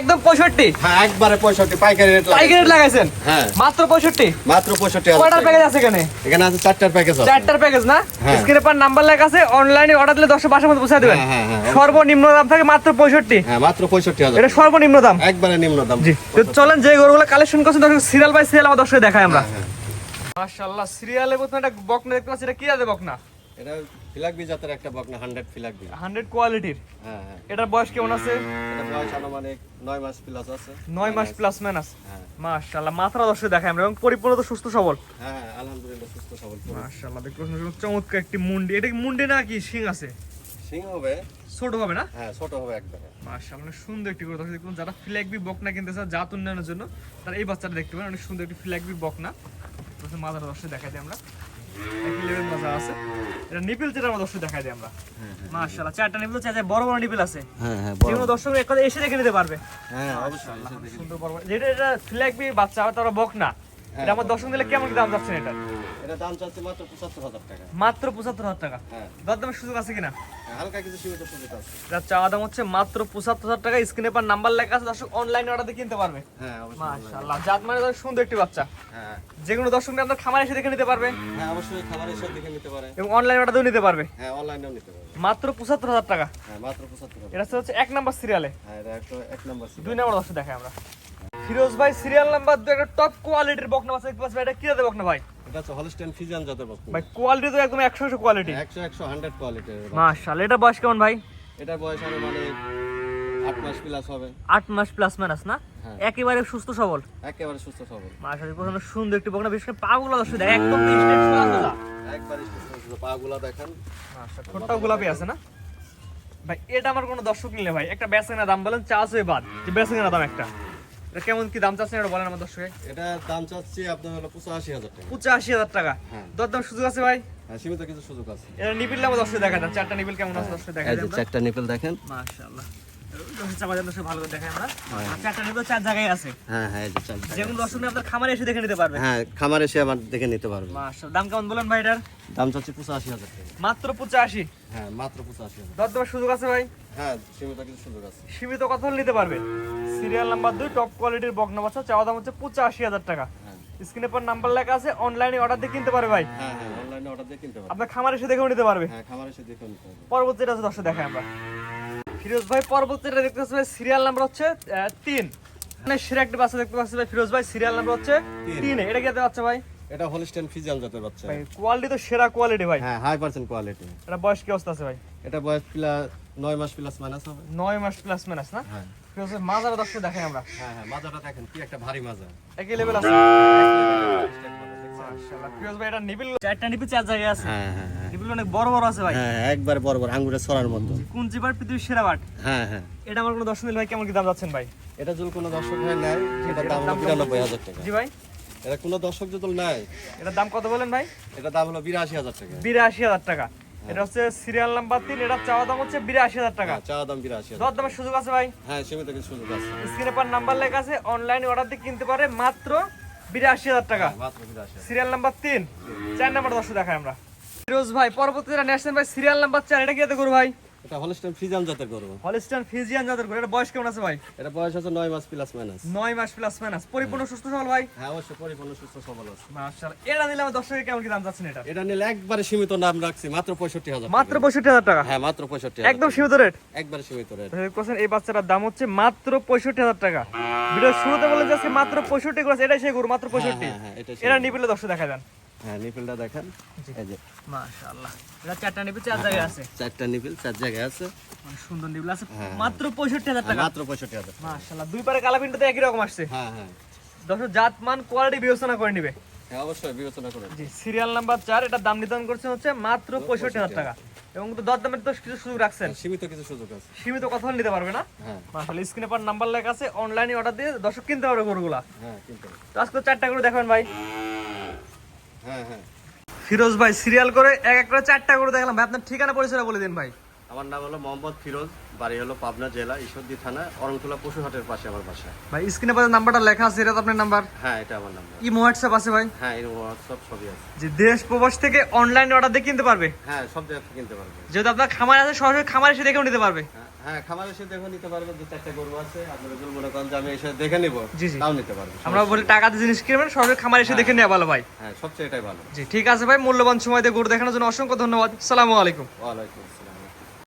একদম পঁয়ষট্টি। হ্যাঁ একবারে পঁয়ষট্টি পাইকারি রেট পাইকারি রাখাইছেন হ্যাঁ। মাত্র পঁয়ষট্টি? মাত্র পঁয়ষট্টি কয়টার প্যাকেজ আছে এখানে? এখানে আছে চারটার প্যাকেজ আছে। চারটার প্যাকেজ না? হ্যাঁ। স্ক্রিনে পার নাম্বার লেখা আছে অনলাইনে অর্ডার দিলে দশটা বাসার মধ্যে পৌঁছে দেবেন। হ্যাঁ, হ্যাঁ, হ্যাঁ। সর্বনিম্ন দাম থাকে মাত্র পঁয়ষট্টি। হ্যাঁ মাত্র হাজার এটা সর্বনিম্ন দাম। একবারে নিম্ন দাম। জি। তো চলেন যে গরুগুলো কালেকশন করছেন দর্শক সিরিয়াল বাই সিরিয়াল আমার দর্শক দেখাই আমরা। হ্যাঁ, মাশাআল্লাহ সিরিয়ালে প্রথমে একটা বকনা দেখতে পাচ্ছি এটা কি জাতের বকনা? এটা ফিলাকবি জাতের একটা বকনা হান্ড্রেড ফিলাকবি হান্ড্রেড কোয়ালিটির হ্যাঁ হ্যাঁ। এটার বয়স কেমন আছে? এটা বয়স আনুমানিক নয় মাস প্লাস আছে। নয় মাস প্লাস মাইনাস হ্যাঁ। মাশাআল্লাহ মাত্রা দেখাই আমরা এবং পরিপূর্ণ তো সুস্থ সবল। হ্যাঁ হ্যাঁ, আলহামদুলিল্লাহ সুস্থ সবল মাশাআল্লাহ পাচ্ছেন চমৎকার একটি মুন্ডি। এটা কি মুন্ডি না কি শিং আছে? সিং হবে। ছোট হবে না? হ্যাঁ ছোট হবে একবারে। মাশাআল্লাহ অনেক সুন্দর একটি গরু। দর্শক দেখুন যারা ফ্ল্যাগবি বকনা কিনতে চান জাত উন্নয়নের জন্য তারা এই বাচ্চাটা দেখতে পারেন। অনেক সুন্দর একটি ফ্ল্যাগবি বকনা মাজার দর্শক দেখাই দিই আমরা। একই লেভেল মাজা আছে। এটা নিপিল যেটা আমরা দর্শক দেখাই দিই আমরা। মাশাআল্লাহ চারটা নিপিল চারটা বড় বড় নিপিল আছে। হ্যাঁ হ্যাঁ যেগুলো দর্শক এক কথা এসে দেখে নিতে পারবে। হ্যাঁ অবশ্যই সুন্দর বড় বড় যেটা এটা ফ্ল্যাগবি বাচ্চা তারা বক বকনা এটা আমার দর্শক দিলে কেমন দাম যাচ্ছে এটা এটা দাম চাচ্ছে মাত্র পঁচাত্তর হাজার টাকা। মাত্র পঁচাত্তর হাজার টাকা? হ্যাঁ। দরদামের সুযোগ আছে কিনা? হ্যাঁ, হালকা কিছু সীমিত সুবিধা আছে। এটা চাওয়া দাম হচ্ছে মাত্র পঁচাত্তর হাজার টাকা। স্ক্রিনে পার নাম্বার লেখা আছে দর্শক অনলাইনে অর্ডার কিনতে পারবে। হ্যাঁ অবশ্যই মাশাআল্লাহ জাত মানে সুন্দর একটি বাচ্চা। হ্যাঁ। যে কোনো দর্শক আপনার খামার এসে দেখে নিতে পারবে। হ্যাঁ অবশ্যই খাবার এসে দেখে নিতে পারে। এবং অনলাইন অর্ডার নিতে পারবে। হ্যাঁ অনলাইনেও নিতে পারে মাত্র পঁচাত্তর হাজার টাকা। হ্যাঁ মাত্র পঁচাত্তর এটা হচ্ছে এক নাম্বার সিরিয়ালে হ্যাঁ এটা এক নম্বর। দুই নাম্বার দর্শক দেখাই আমরা। ফিরোজ ভাই সিরিয়াল নাম্বার দুই একটা টপ কোয়ালিটির বকনা বাচ্চা দেখতে পাচ্ছি ভাই, এটা কি জাতের বকনা ভাই? এটা হচ্ছে হলস্টেন ফিজিয়ান জাতের বস্তু ভাই কোয়ালিটি তো একদম একশো একশো কোয়ালিটি একশো একশো হান্ড্রেড কোয়ালিটির মাশাআল্লাহ এটা বয়স কেমন ভাই? এটার বয়স হবে মানে আট মাস প্লাস হবে। আট মাস প্লাস মাইনাস না? হ্যাঁ। একেবারে সুস্থ সবল। একেবারে সুস্থ সবল। মাশাআল্লাহ প্রথমে সুন্দর একটি বকনা বিশেষ করে পাগুলো দর্শক দেখ একদম স্টেট সোজা একবারে পা গুলা দেখেন। আচ্ছা ঠোঁটটাও গোলাপি আছে না? ভাই এটা আমার কোনো দর্শক নিলে ভাই। একটা বেচে না দাম বলেন চাষ হয়ে বাদ। যে বেচে না দাম একটা। এটা কেমন কি দাম চাচ্ছেন এটা বলেন আমার দর্শকে। এটা দাম চাচ্ছি আপনার হলো পঁচাশি হাজার টাকা। পঁচাশি হাজার টাকা। হ্যাঁ। দরদাম সুযোগ আছে ভাই? হ্যাঁ সীমিত কিছু সুযোগ আছে। এটা নিবিল আমার দর্শকে দেখা যান চারটা নিবিল কেমন আছে দর্শকে দেখা এই যে চারটা নিপেল দেখেন। মাশাআল্লাহ। দর্শক চাপা ভালো করে দেখাই আমরা। আর চারটা নিবিল চার জায়গায় আছে। হ্যাঁ হ্যাঁ আপনার খামারে এসে দেখে নিতে পারবে। হ্যাঁ খামার এসে আমার দেখে নিতে পারবে। দাম কেমন বলেন ভাই এটার? দাম চাচ্ছি পঁচাশি হাজার মাত্র পঁচাশি? হ্যাঁ মাত্র পঁচাশি হাজার। দরদামের সুযোগ আছে ভাই? হ্যাঁ সীমিত কিছু সুযোগ আছে। সীমিত কথা নিতে পারবে। সিরিয়াল নাম্বার দুই টপ কোয়ালিটির বকনা বাচ্চা চাওয়া দাম হচ্ছে পঁচাশি হাজার টাকা। স্ক্রিনে পর নাম্বার লেখা আছে অনলাইনে অর্ডার দিয়ে কিনতে পারবে ভাই। হ্যাঁ হ্যাঁ অনলাইনে অর্ডার দিয়ে কিনতে পারবে। আপনার খামার এসে দেখেও নিতে পারবে। হ্যাঁ খামার এসে দেখে নিতে পারবে। পরবর্তী এটা দর্শক দেখাই আমরা। ফিরোজ ভাই পরবর্তী এটা দেখতে পাচ্ছি ভাই সিরিয়াল নাম্বার হচ্ছে তিন। মানে সেরা একটা বাচ্চা দেখতে পাচ্ছি ভাই ফিরোজ ভাই সিরিয়াল নাম্বার হচ্ছে তিন। এটা কি জাতের বাচ্চা ভাই? এটা হলস্টেন ফিজিয়ান জাতের বাচ্চা। ভাই কোয়ালিটি তো সেরা কোয়ালিটি ভাই। হ্যাঁ হাই পার্সেন্ট কোয়ালিটি এটা বয়স কি অবস্থা আছে ভাই? এটা বয়স প্লাস নয় মাস প্লাস মাইনাস হবে। নয় মাস প্লাস মাইনাস না? হ্যাঁ। ফিরোজ ভাই মাজার দর্শক দেখাই আমরা। হ্যাঁ হ্যাঁ মাজাটা দেখেন কি একটা ভারী মাজা। একই লেভেল আছে। মাশাআল্লাহ। ফিরোজ ভাই এটা নিবিল চারটা নিবিল চার জায়গায় আছে। হ্যাঁ হ্যাঁ। হ্যাঁ অনেক বড় বড় আছে ভাই। হ্যাঁ একবার বড় বড় আঙ্গুরের ছড়ার মতো কোন জিবার পৃথিবীর সেরা হ্যাঁ হ্যাঁ। এটা আমার কোনো দর্শন দিল ভাই কেমন কি দাম যাচ্ছেন ভাই? এটা যদি কোনো দর্শক হয় নেয় দাম হলো বিরানব্বই হাজার টাকা। জি ভাই। এটা কোনো দর্শক যদি নেয় এটার দাম কত বলেন ভাই? এটার দাম হলো বিরাশি হাজার টাকা। বিরাশি হাজার টাকা। এটা হচ্ছে সিরিয়াল নাম্বার তিন এটা চাওয়া দাম হচ্ছে বিরাশি হাজার টাকা। হ্যাঁ, চাওয়া দাম বিরাশি হাজার দামের সুযোগ আছে ভাই? হ্যাঁ সীমিত কিছু সুযোগ আছে। স্ক্রিনে পার নাম্বার লেখা আছে অনলাইনে অর্ডার দিয়ে কিনতে পারে মাত্র বিরাশি হাজার টাকা। হ্যাঁ, মাত্র বিরাশি হাজার সিরিয়াল নাম্বার তিন। চার নাম্বার দশ দেখায় আমরা। ফিরোজ ভাই ভাই সিরিয়াল নাম্বার চার এটা কি এতে করব ভাই? এটা হলস্টেন ফিজিয়ান জাতের গরু। ফিজিয়ান যাদের করে এটা বয়স কেমন আছে ভাই? এটা বয়স আছে নয় মাস প্লাস মাইনাস নয় মাস প্লাস মাইনাস পরিপূর্ণ সুস্থ সবল ভাই? হ্যাঁ অবশ্যই পরিপূর্ণ সুস্থ সবল আছে। মাশাআল্লাহ এটা কেমন কি দাম যাচ্ছেন এটা? এটা নিলে একবারে সীমিত নাম রাখছি মাত্র পঁয়ষট্টি হাজার মাত্র পঁয়ষট্টি হাজার টাকা? হ্যাঁ মাত্র পঁয়ষট্টি একদম সীমিত রেট একবারে সীমিত রেট কোশ্চেন এই বাচ্চাটার দাম হচ্ছে মাত্র পঁয়ষট্টি হাজার টাকা। ভিডিও শুরুতে বলে যাচ্ছে মাত্র পঁয়ষট্টি করেছে এটাই সেই গরু মাত্র পঁয়ষট্টি। হ্যাঁ, হ্যাঁ, এরা নিবিলে দর্শক দেখা যান হ্যাঁ নিপিলটা দেখেন। এই যে। মাশাআল্লাহ। এটা চারটা নিবিল চার জায়গায় আছে? চারটা নিপিল চার জায়গায় আছে। মানে সুন্দর নিবিল আছে। হ্যাঁ। মাত্র পঁয়ষট্টি হাজার হ্যাঁ, টাকা মাত্র পঁয়ষট্টি হাজার মাশাআল্লাহ। দুই পারে কালাপিনটাতে একই রকম আসছে। হ্যাঁ হ্যাঁ। দর্শক জাত মান কোয়ালিটি বিবেচনা করে নিবে। হ্যাঁ অবশ্যই বিবেচনা করে জি সিরিয়াল নাম্বার এটা দাম নির্ধারণ করছেন হচ্ছে মাত্র পঁয়ষট্টি হাজার টাকা। এবং তো দর দামের তো কিছু সুযোগ রাখছেন। সীমিত কিছু সুযোগ আছে। সীমিত কথা নিতে পারবে না। হ্যাঁ। মাশাআল্লাহ স্ক্রিনে পার নাম্বার লেখা আছে অনলাইনে অর্ডার দিয়ে দর্শক কিনতে পারবে গরুগুলা। হ্যাঁ কিন্তু তো আজকে চারটা করে দেখাবেন ভাই। হ্যাঁ হ্যাঁ। ফিরোজ ভাই সিরিয়াল করে এক এক করে চারটা করে দেখলাম। ভাই আপনার ঠিকানা পরিচয় বলে দিন ভাই। আমার নাম হলো মোহাম্মদ ফিরোজ বাড়ি হলো পাবনা জেলা ঈশ্বরদী থানা অরণতলা পশুহাটের পাশে আমার বাসা। ভাই স্ক্রিনে পাশে নাম্বারটা লেখা আছে এটা তো আপনার নাম্বার হ্যাঁ এটা আমার নাম্বার ই হোয়াটসঅ্যাপ আছে ভাই? হ্যাঁ এরকম হোয়াটসঅ্যাপ সবই আছে। যে দেশ প্রবাস থেকে অনলাইন অর্ডার দিয়ে কিনতে পারবে। হ্যাঁ সব জায়গা থেকে কিনতে পারবে। যেহেতু আপনার খামার আছে সরাসরি খামার এসে দেখেও নিতে পারবে। হ্যাঁ। হ্যাঁ খামার এসে দেখে নিতে পারবেন দু চারটা গরু আছে আপনারা যদি মনে করেন যে আমি এসে দেখে নিব জি, জি। তাও নিতে আমরা বলি টাকা দিয়ে জিনিস কিনবেন সরাসরি খামার এসে দেখে নেওয়া ভালো ভাই হ্যাঁ সবচেয়ে এটাই ভালো জি ঠিক আছে ভাই মূল্যবান সময় দিয়ে গরু দেখানোর জন্য অসংখ্য ধন্যবাদ সালামালাইকুম ওয়ালাইকুম আসসালাম।